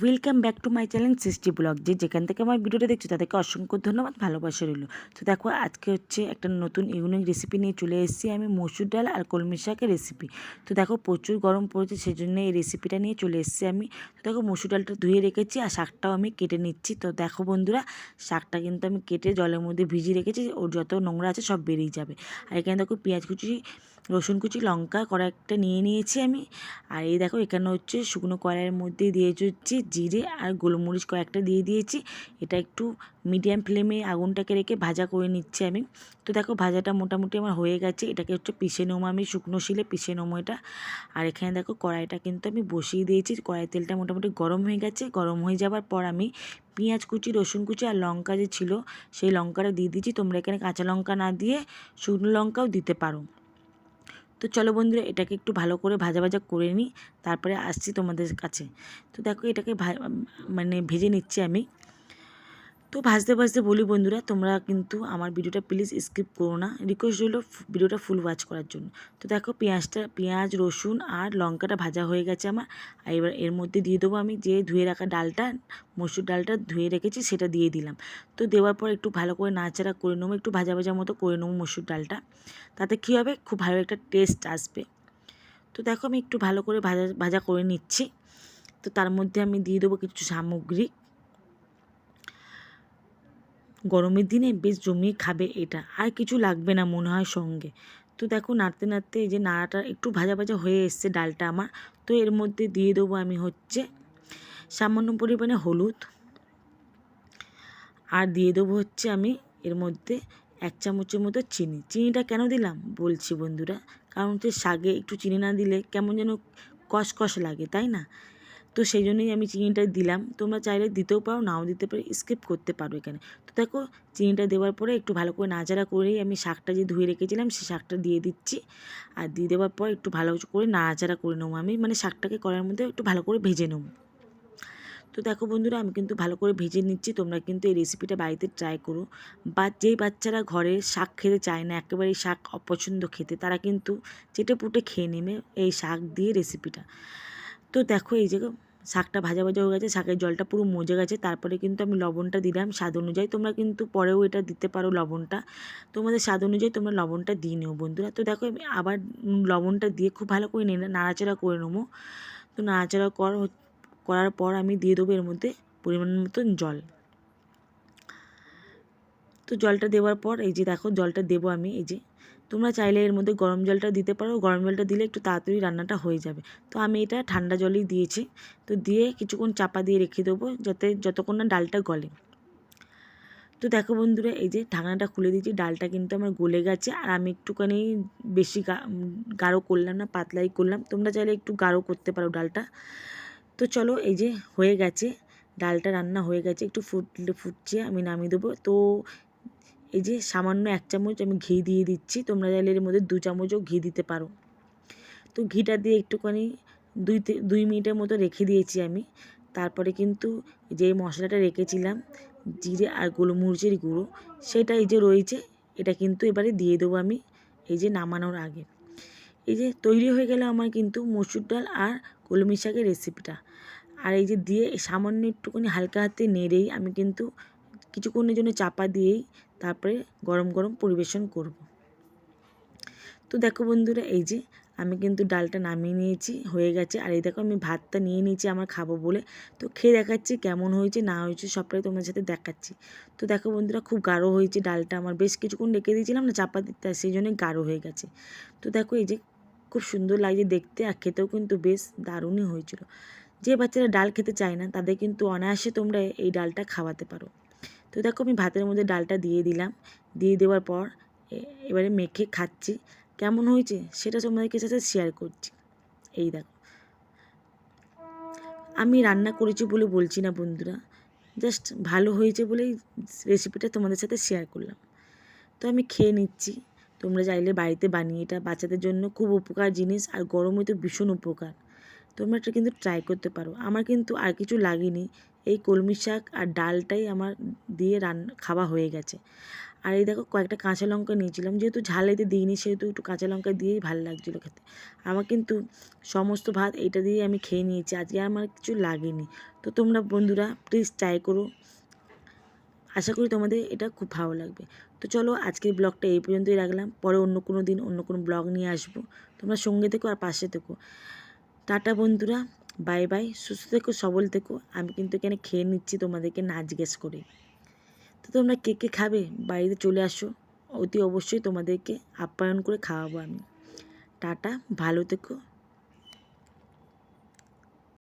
Welcome back to my channel Srishti blog যে যেখান থেকে আমার ভিডিওটা দেখছ, তাদেরকে অসংখ্য ধন্যবাদ, ভালোবাসা রইল। তো দেখো, আজকে হচ্ছে একটা নতুন ইউনিক রেসিপি নিয়ে চলে এসেছি আমি, মসুর ডাল আর কলমি শাকের রেসিপি তো দেখো, প্রচুর গরম পড়েছে সেই জন্য এই রেসিপিটা নিয়ে চলে এসেছি আমি। তো দেখো, মসুর ডালটা ধুয়ে রেখেছি আর শাকটাও আমি কেটে নিচ্ছি। তো দেখো বন্ধুরা, শাকটা কিন্তু আমি কেটে জলের মধ্যে ভিজিয়ে রেখেছি, ওর যত নোংরা আছে সব বেরিয়ে যাবে। আর এখানে দেখো, পেঁয়াজ কুচি রসুন কুচি, লঙ্কা কড়াইটা নিয়ে নিয়েছি আমি। আর এই দেখো, এখানে হচ্ছে শুকনো কড়াইয়ের মধ্যে দিয়েছি হচ্ছে জিরে আর গোলমরিচ কয়েকটা দিয়ে দিয়েছি। এটা একটু মিডিয়াম ফ্লেমে আগুনটাকে রেখে ভাজা করে নিচ্ছি আমি। তো দেখো, ভাজাটা মোটামুটি আমার হয়ে গেছে। এটাকে হচ্ছে পিষে নেব আমি, শুকনো শিলে পিষে নেব এটা। আর এখানে দেখো, কড়াইটা কিন্তু আমি বসিয়ে দিয়েছি। কড়াই তেলটা মোটামুটি গরম হয়ে গেছে। গরম হয়ে যাওয়ার পর আমি পেঁয়াজ কুচি, রসুন কুচি আর লঙ্কা যে ছিল, সেই লঙ্কাটা দিয়ে দিয়েছি। তোমরা এখানে কাঁচা লঙ্কা না দিয়ে শুকনো লঙ্কাও দিতে পারো। তো চলো বন্ধুরা, এটাকে একটু ভালো করে ভাজা ভাজা করে নিই, তারপরে আসছি তোমাদের কাছে। তো দেখো এটাকে মানে ভেজে নিচ্ছি আমি। তো ভাজতে ভাজতে বলি, বন্ধুরা, তোমরা কিন্তু আমার ভিডিওটা প্লিজ স্কিপ করো না। রিকোয়েস্ট রইল ভিডিওটা ফুল ওয়াচ করার জন্য। তো দেখো, পেঁয়াজটা, পেঁয়াজ, রসুন আর লঙ্কাটা ভাজা হয়ে গেছে আমার। আর এবার এর মধ্যে দিয়ে দেবো আমি যে ধুয়ে রাখা ডালটা, মসুর ডালটা ধুয়ে রেখেছি, সেটা দিয়ে দিলাম। তো দেওয়ার পর একটু ভালো করে নাড়াচাড়া করে নেব, একটু ভাজা ভাজা মতো করে নেব মসুর ডালটা। তাতে কী হবে? খুব ভালো একটা টেস্ট আসবে। তো দেখো, আমি একটু ভালো করে ভাজা ভাজা করে নিচ্ছি। তো তার মধ্যে আমি দিয়ে দেবো কিছু সামগ্রী। গরমের দিনে বেশ জমিয়ে খাবে এটা। আর কিছু লাগবে না মনে হয় সঙ্গে। তো দেখো, নাড়তে নাড়তে এই যে নাড়াটা একটু ভাজা ভাজা হয়ে এসছে ডালটা আমার। তো এর মধ্যে দিয়ে দেবো আমি হচ্ছে সামান্য পরিমাণে হলুদ। আর দিয়ে দেবো হচ্ছে আমি এর মধ্যে এক চামচের মতো চিনি। চিনিটা কেন দিলাম? বলছি বন্ধুরা, কারণ হচ্ছে শাকে একটু চিনি না দিলে কেমন যেন কষকষ লাগে, তাই না? তো সেই জন্যই আমি চিনিটা দিলাম। তোমরা চাইলে দিতেও পারো, নাও দিতে পারো স্কিপ করতে পারো এখানে। তো দেখো, চিনিটা দেওয়ার পরে একটু ভালো করে নাচাড়া করেই আমি শাকটা যে ধুয়ে রেখেছিলাম সেই শাকটা দিয়ে দিচ্ছি। আর দিয়ে দেওয়ার পর একটু ভালো করে নাড়াচাড়া করে নেব আমি মানে শাকটাকে করার মধ্যে একটু ভালো করে ভেজে নেব। তো দেখো বন্ধুরা, আমি কিন্তু ভালো করে ভেজে নিচ্ছি, তোমরা কিন্তু এই রেসিপিটা বাড়িতে ট্রাই করো। বা যেই বাচ্চারা ঘরে শাক খেতে চায় না, একেবারেই শাক অপছন্দ খেতে, তারা কিন্তু চেটে পুটে খেয়ে নেবে এই শাক দিয়ে রেসিপিটা তো দেখো এই যে শাকটা ভাজা ভাজা হয়ে গেছে, শাকের জলটা পুরো মজে গেছে। তারপরে কিন্তু আমি লবণটা দিলাম। স্বাদ অনুযায়ী তোমরা কিন্তু পরেও এটা দিতে পারো লবণটা। তোমাদের স্বাদ অনুযায়ী তোমরা লবণটা দিয়ে নিও বন্ধুরা। তো দেখো আমি আবার লবণটা দিয়ে খুব ভালো করে নিয়ে নাড়াচাড়া করে নেব। তো নাড়াচাড়া কর করার পর আমি দিয়ে দেবো এর মধ্যে পরিমাণ মতন জল। তো জলটা দেওয়ার পর এই যে দেখো জলটা দেবো আমি, এই যে তোমরা চাইলে এর মধ্যে গরম জলটা দিতে পারো। গরম জলটা দিলে একটু তাড়াতাড়ি রান্নাটা হয়ে যাবে। তো আমি এটা ঠান্ডা জলই দিয়েছি। তো দিয়ে কিছুক্ষণ চাপা দিয়ে রেখে দেবো যাতে যতক্ষণ না ডালটা গলে। তো দেখো বন্ধুরা, এই যে ঢাকনাটা খুলে দিয়েছি, ডালটা কিন্তু আমার গলে গেছে। আর আমি একটুখানি বেশি গাঢ় করলাম না, পাতলাই করলাম। তোমরা চাইলে একটু গাঢ় করতে পারো ডালটা। তো চলো এই যে হয়ে গেছে, ডালটা রান্না হয়ে গেছে। একটু ফুটলে ফুটছে, আমি নামিয়ে দেবো। তো এই যে সামান্য এক চামচ আমি ঘি দিয়ে দিচ্ছি, তোমরা চাইলে এর মধ্যে দু চামচও ঘি দিতে পারো। তো ঘিটা দিয়ে একটুখানি দুই দুই মিনিটের মতো রেখে দিয়েছি আমি। তারপরে কিন্তু যে মশলাটা রেখেছিলাম, জিরে আর গোলমরিচের গুঁড়ো, সেটা এই যে রয়েছে, এটা কিন্তু এবারে দিয়ে দেবো আমি এই যে নামানোর আগে। এই যে তৈরি হয়ে গেল আমার কিন্তু মসুর ডাল আর কলমি শাকের রেসিপিটা। আর এই যে দিয়ে সামান্য একটুখানি হালকা হাতে নেড়েই আমি কিন্তু কিছুক্ষণের জন্য চাপা দিয়েই তারপরে গরম গরম পরিবেশন করব। তো দেখো বন্ধুরা, এই যে আমি কিন্তু ডালটা নামিয়ে নিয়েছি, হয়ে গেছে। আর এই দেখো আমি ভাতটা নিয়ে নিয়েছি, আমার খাব বলে। তো খেয়ে দেখাচ্ছি কেমন হয়েছে, না হয়েছে, সবটাই তোমার সাথে দেখাচ্ছি। তো দেখো বন্ধুরা, খুব গাঢ় হয়েছে ডালটা। আমার বেশ কিছুক্ষণ রেখে দিয়েছিলাম না, চাপা দিতে সেই জন্যই গাঢ় হয়ে গেছে। তো দেখো এই যে খুব সুন্দর লাগছে দেখতে, আর খেতেও কিন্তু বেশ দারুণই হয়েছিল। যে বাচ্চারা ডাল খেতে চায় না, তাদের কিন্তু অনায়াসে তোমরা এই ডালটা খাওয়াতে পারো। তো দেখো আমি ভাতের মধ্যে ডালটা দিয়ে দিলাম। দিয়ে দেওয়ার পর এবারে মেখে খাচ্ছি। কেমন হয়েছে সেটা তোমাদেরকে সাথে শেয়ার করছি। এই দেখো। আমি রান্না করেছি বলে বলছি না বন্ধুরা। জাস্ট ভালো হয়েছে বলেই রেসিপিটা তোমাদের সাথে শেয়ার করলাম। তো আমি খেয়ে নিচ্ছি। তোমরা চাইলে বাড়িতে বানিয়ে এটা বাচ্চাদের জন্য খুব উপকার জিনিস আর গরমে তো ভীষণ উপকার। তোমরা এটা কিন্তু ট্রাই করতে পারো। আমার কিন্তু আর কিছু লাগেনি। এই কলমি শাক আর ডালটাই আমার দিয়ে রান্না খাওয়া হয়ে গেছে। আর এই দেখো কয়েকটা কাঁচা লঙ্কা নিয়েছিলাম, যেহেতু ঝালেতে দিইনি, সেহেতু একটু কাঁচা লঙ্কা দিয়েই ভালো লাগছিল খেতে। আমার কিন্তু সমস্ত ভাত এইটা দিয়ে আমি খেয়ে নিয়েছি, আজকে আমার কিছু লাগেনি। তো তোমরা বন্ধুরা প্লিজ ট্রাই করো। আশা করি তোমাদের এটা খুব ভালো লাগবে। তো চলো আজকের ব্লগটা এই পর্যন্তই রাখলাম, পরে অন্য কোনো দিন অন্য কোনো ব্লগ নিয়ে আসব। তোমরা সঙ্গে থেকো আর পাশে থেকো। টাটা বন্ধুরা। বাই বাই, সুস্থ থেকো, সবল থেকো। আমি কিন্তু এখানে খেয়ে নিচ্ছি তোমাদেরকে না জিজ্ঞেস করে। তো তোমরা কে কে খাবে? বাড়িতে চলে আসো। অতি অবশ্যই তোমাদেরকে আপ্যায়ন করে খাওয়াবো আমি। টাটা, ভালো থেকো।